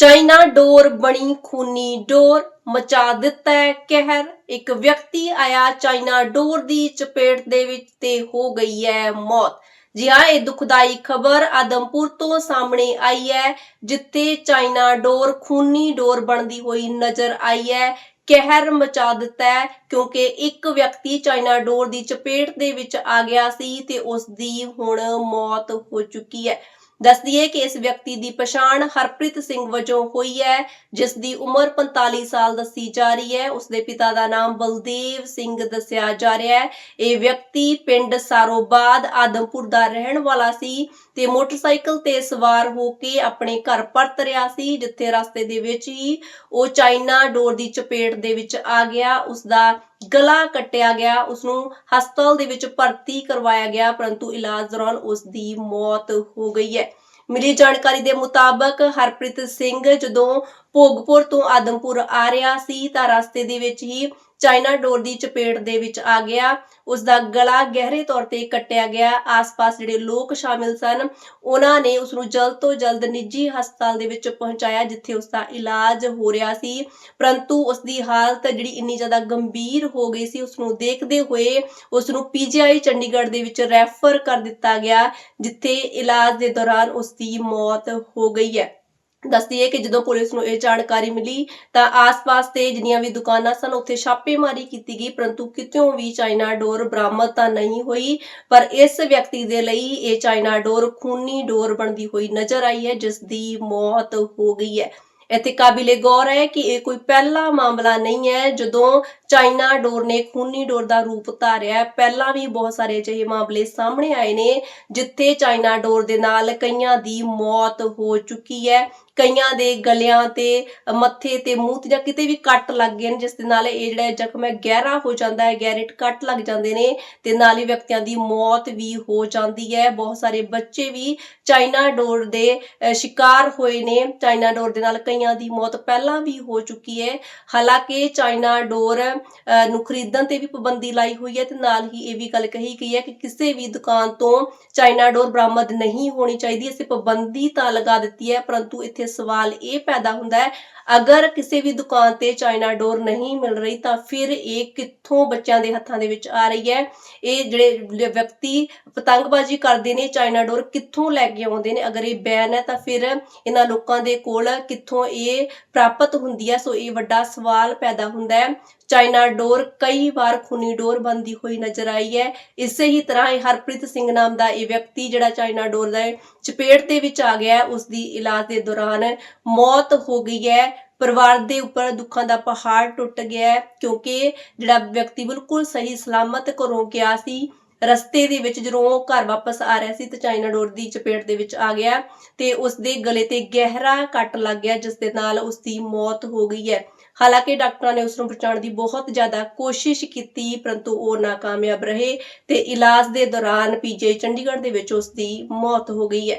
China ਡੋਰ ਬਣੀ ਖੂਨੀ ਡੋਰ, ਮਚਾ ਦਿੱਤਾ ਹੈ ਕਹਿਰ। ਇੱਕ ਵਿਅਕਤੀ ਆਇਆ ਚਾਈਨਾ ਡੋਰ ਦੀ ਚਪੇਟ ਦੇ ਵਿੱਚ ਤੇ ਹੋ ਗਈ ਹੈ ਮੌਤ। ਜੀ ਹਾਂ, ਇਹ ਦੁਖਦਾਈ ਖਬਰ ਆਦਮਪੁਰ ਤੋਂ ਸਾਹਮਣੇ ਆਈ ਹੈ, ਜਿੱਥੇ ਚਾਈਨਾ ਡੋਰ, ਖੂਨੀ ਡੋਰ ਬਣਦੀ ਹੋਈ ਨਜ਼ਰ ਆਈ ਹੈ। ਕਹਿਰ ਮਚਾ ਦਿੱਤਾ ਹੈ, ਕਿਉਂਕਿ ਇੱਕ ਵਿਅਕਤੀ ਚਾਈਨਾ ਡੋਰ ਦੀ ਚਪੇਟ ਦੇ ਵਿੱਚ ਆ ਗਿਆ ਸੀ ਤੇ ਉਸ ਦੀ ਹੁਣ ਮੌਤ ਹੋ ਚੁੱਕੀ ਹੈ। ਦੱਸਦੀ ਹੈ ਕਿ ਇਸ ਵਿਅਕਤੀ ਦੀ ਪਛਾਣ ਹਰਪ੍ਰੀਤ ਸਿੰਘ ਵਜੋਂ ਹੋਈ ਹੈ, ਜਿਸ ਦੀ ਉਮਰ 45 ਸਾਲ ਦੱਸੀ ਜਾ ਰਹੀ ਹੈ। ਉਸ ਦੇ ਪਿਤਾ ਦਾ ਨਾਮ ਬਲਦੇਵ ਸਿੰਘ ਦੱਸਿਆ ਜਾ ਰਿਹਾ ਹੈ। ਇਹ ਵਿਅਕਤੀ ਪਿੰਡ ਸਾਰੋਬਾਦ ਆਦਮਪੁਰ ਦਾ ਰਹਿਣ ਵਾਲਾ ਸੀ। ਤੇ ਮੋਟਰਸਾਈਕਲ ਤੇ ਸਵਾਰ ਹੋ ਕੇ ਆਪਣੇ ਘਰ ਪਰਤ ਰਿਹਾ ਸੀ, ਜਿੱਥੇ ਰਸਤੇ ਦੇ ਵਿੱਚ ਹੀ ਉਹ ਚਾਈਨਾ ਡੋਰ ਦੀ ਚਪੇਟ ਦੇ ਵਿੱਚ ਆ ਗਿਆ। ਉਸ ਦਾ ਗਲਾ ਕੱਟਿਆ ਗਿਆ ਉਸ ਨੂੰ ਹਸਪਤਾਲ ਦੇ ਵਿੱਚ ਭਰਤੀ ਕਰਵਾਇਆ ਗਿਆ, ਪਰੰਤੂ ਇਲਾਜ ਦੌਰਾਨ ਉਸ ਦੀ ਮੌਤ ਹੋ ਗਈ ਹੈ। ਮਿਲੀ ਜਾਣਕਾਰੀ ਦੇ ਮੁਤਾਬਕ ਹਰਪ੍ਰੀਤ ਸਿੰਘ ਜਦੋਂ ਭੋਗਪੁਰ ਤੋਂ ਆਦਮਪੁਰ ਆ ਰਿਹਾ ਸੀ, ਤਾਂ ਰਸਤੇ ਦੇ ਵਿੱਚ ਹੀ ਚਾਈਨਾ ਡੋਰ ਦੀ ਚਪੇਟ ਦੇ ਵਿੱਚ ਆ ਗਿਆ। ਉਸ ਦਾ ਗਲਾ ਗਹਿਰੇ ਤੌਰ ਤੇ ਕੱਟਿਆ ਗਿਆ। ਆਸ-ਪਾਸ ਜਿਹੜੇ ਲੋਕ ਸ਼ਾਮਿਲ ਸਨ, ਉਹਨਾਂ ਨੇ ਉਸ ਨੂੰ ਜਲਦ ਤੋਂ ਜਲਦ ਨਿੱਜੀ ਹਸਪਤਾਲ ਦੇ ਵਿੱਚ ਪਹੁੰਚਾਇਆ, ਜਿੱਥੇ ਉਸ ਦਾ ਇਲਾਜ ਹੋ ਰਿਹਾ ਸੀ। ਪਰੰਤੂ ਉਸ ਦੀ ਹਾਲਤ ਜਿਹੜੀ ਇੰਨੀ ਜ਼ਿਆਦਾ ਗੰਭੀਰ ਹੋ ਗਈ ਸੀ ਉਸ ਨੂੰ ਦੇਖਦੇ ਹੋਏ ਉਸ ਨੂੰ ਪੀਜੀਆਈ ਚੰਡੀਗੜ੍ਹ ਦੇ ਵਿੱਚ ਰੈਫਰ ਕਰ ਦਿੱਤਾ ਗਿਆ, ਜਿੱਥੇ ਇਲਾਜ ਦੇ ਦੌਰਾਨ ਉਸ ਦੀ ਮੌਤ ਹੋ ਗਈ ਹੈ। ਦੱਸਦੀ ਹੈ ਕਿ ਜਦੋਂ ਪੁਲਿਸ ਨੂੰ ਇਹ ਜਾਣਕਾਰੀ ਮਿਲੀ ਤਾਂ ਆਸ-ਪਾਸ ਤੇ ਜਿੰਨੀਆਂ ਵੀ ਦੁਕਾਨਾਂ ਸਨ, ਉੱਥੇ ਛਾਪੇਮਾਰੀ ਕੀਤੀ ਗਈ, ਪਰੰਤੂ ਕਿਤਿਓਂ ਵੀ ਚਾਈਨਾ ਡੋਰ ਬਰਾਮਦ ਤਾਂ ਨਹੀਂ ਹੋਈ, ਪਰ ਇਸ ਵਿਅਕਤੀ ਦੇ ਲਈ ਇਹ ਚਾਈਨਾ ਡੋਰ ਖੂਨੀ ਡੋਰ ਬਣਦੀ ਹੋਈ ਨਜ਼ਰ ਆਈ ਹੈ ਜਿਸ ਦੀ ਮੌਤ ਹੋ ਗਈ ਹੈ। ਇੱਥੇ ਕਾਬਿਲੇ ਗੌਰ ਹੈ ਕਿ ਇਹ ਕੋਈ ਪਹਿਲਾ ਮਾਮਲਾ ਨਹੀਂ ਹੈ, ਜਦੋਂ ਚਾਈਨਾ ਡੋਰ ਨੇ ਖੂਨੀ ਡੋਰ ਦਾ ਰੂਪ ਧਾਰਿਆ ਪਹਿਲਾਂ ਵੀ ਬਹੁਤ ਸਾਰੇ ਅਜਿਹੇ ਮਾਮਲੇ ਸਾਹਮਣੇ ਆਏ ਨੇ, ਜਿੱਥੇ ਚਾਈਨਾ ਡੋਰ ਦੇ ਨਾਲ ਕਈਆਂ ਦੀ ਮੌਤ ਹੋ ਚੁੱਕੀ ਹੈ। ਕਈਆਂ ਦੇ ਗਲਿਆਂ ਤੇ ਮੱਥੇ ਤੇ ਮੂੰਹ ਤੇ ਜਾਂ ਕਿਤੇ ਵੀ ਕੱਟ ਲੱਗ ਗਏ ਨੇ ਜਿਸ ਦੇ ਨਾਲ ਇਹ ਜਿਹੜਾ ਜ਼ਖਮ ਹੈ ਗਹਿਰਾ ਹੋ ਜਾਂਦਾ ਹੈ ਗਹਿਰੇ ਕੱਟ ਲੱਗ ਜਾਂਦੇ ਨੇ ਤੇ ਨਾਲ ਹੀ ਵਿਅਕਤੀਆਂ ਦੀ ਮੌਤ ਵੀ ਹੋ ਜਾਂਦੀ ਹੈ। ਬਹੁਤ ਸਾਰੇ ਬੱਚੇ ਵੀ ਚਾਈਨਾ ਡੋਰ ਦੇ ਸ਼ਿਕਾਰ ਹੋਏ ਨੇ। ਚਾਈਨਾ ਡੋਰ ਦੇ ਨਾਲ ਕਈਆਂ ਦੀ ਮੌਤ ਪਹਿਲਾਂ ਵੀ ਹੋ ਚੁੱਕੀ ਹੈ। ਹਾਲਾਂਕਿ ਚਾਈਨਾ ਡੋਰ ਅਹ, ਨੂੰ ਖਰੀਦਣ ਤੇ ਵੀ ਪਾਬੰਦੀ ਲਾਈ ਹੋਈ ਹੈ ਤੇ ਨਾਲ ਹੀ ਇਹ ਵੀ ਗੱਲ ਕਹੀ ਗਈ ਹੈ ਕਿ ਕਿਸੇ ਵੀ ਦੁਕਾਨ ਤੋਂ ਚਾਈਨਾ ਡੋਰ ਬਰਾਮਦ ਨਹੀਂ ਹੋਣੀ ਚਾਹੀਦੀ। ਇਸੇ ਪਾਬੰਦੀ ਤਾਂ ਲਗਾ ਦਿੱਤੀ ਹੈ ਪਰੰਤੂ ਇੱਥੇ ਸਵਾਲ ਇਹ ਪੈਦਾ ਹੁੰਦਾ ਹੈ, ਅਗਰ ਕਿਸੇ ਵੀ ਦੁਕਾਨ ਤੇ ਚਾਈਨਾ ਡੋਰ ਨਹੀਂ ਮਿਲ ਰਹੀ ਤਾਂ ਫਿਰ ਇਹ ਕਿੱਥੋਂ ਬੱਚਿਆਂ ਦੇ ਹੱਥਾਂ ਦੇ ਵਿੱਚ ਆ ਰਹੀ ਹੈ? ਇਹ ਜਿਹੜੇ ਵਿਅਕਤੀ ਪਤੰਗਬਾਜ਼ੀ ਕਰਦੇ ਨੇ, ਚਾਈਨਾ ਡੋਰ ਕਿੱਥੋਂ ਲੈ ਕੇ ਆਉਂਦੇ ਨੇ? ਅਗਰ ਇਹ ਬੈਨ ਹੈ ਤਾਂ ਫਿਰ ਇਹਨਾਂ ਲੋਕਾਂ ਦੇ ਕੋਲ ਕਿੱਥੋਂ ਇਹ ਪ੍ਰਾਪਤ ਹੁੰਦੀ ਹੈ? ਸੋ ਇਹ ਵੱਡਾ ਸਵਾਲ ਪੈਦਾ ਹੁੰਦਾ ਹੈ। ਚਾਈਨਾ ਡੋਰ ਕਈ ਵਾਰ ਖੂਨੀ ਡੋਰ ਬੰਦੀ ਹੋਈ ਨਜ਼ਰ ਆਈ ਹੈ। ਇਸੇ ਹੀ ਤਰ੍ਹਾਂ ਇਹ ਹਰਪ੍ਰੀਤ ਸਿੰਘ ਨਾਮ ਦਾ ਇਹ ਵਿਅਕਤੀ ਜਿਹੜਾ ਚਾਈਨਾ ਡੋਰ ਦਾ ਚਪੇਟ ਦੇ ਵਿੱਚ ਆ ਗਿਆ ਹੈ, ਉਸ ਦੀ ਇਲਾਜ ਦੇ ਦੌਰਾਨ ਮੌਤ ਹੋ ਗਈ ਹੈ। ਪਰਿਵਾਰ ਦੇ ਉੱਪਰ ਦੁੱਖਾਂ ਦਾ ਪਹਾੜ ਟੁੱਟ ਗਿਆ ਕਿਉਂਕਿ ਜਿਹੜਾ ਵਿਅਕਤੀ ਬਿਲਕੁਲ ਸਹੀ ਸਲਾਮਤ ਘਰੋਂ ਗਿਆ ਸੀ ਰਸਤੇ ਦੇ ਵਿੱਚ ਜਦੋਂ ਉਹ ਘਰ ਵਾਪਸ ਆ ਰਿਹਾ ਸੀ ਤੇ ਚਾਈਨਾ ਡੋਰ ਦੀ ਚਪੇਟ ਦੇ ਵਿੱਚ ਆ ਗਿਆ ਤੇ ਉਸ ਦੇ ਗਲੇ ਤੇ ਗਹਿਰਾ ਕੱਟ ਲੱਗ ਗਿਆ, ਜਿਸ ਦੇ ਨਾਲ ਉਸ ਦੀ ਮੌਤ ਹੋ ਗਈ ਹੈ। ਹਾਲਾਂਕਿ ਡਾਕਟਰਾਂ ਨੇ ਉਸ ਨੂੰ ਬਚਾਉਣ ਦੀ ਬਹੁਤ ਜ਼ਿਆਦਾ ਕੋਸ਼ਿਸ਼ ਕੀਤੀ, ਪਰੰਤੂ ਉਹ ਨਾਕਾਮਯਾਬ ਰਹੇ ਤੇ ਇਲਾਜ ਦੇ ਦੌਰਾਨ ਪੀਜੀ ਚੰਡੀਗੜ੍ਹ ਦੇ ਵਿੱਚ ਉਸ ਦੀ ਮੌਤ ਹੋ ਗਈ ਹੈ।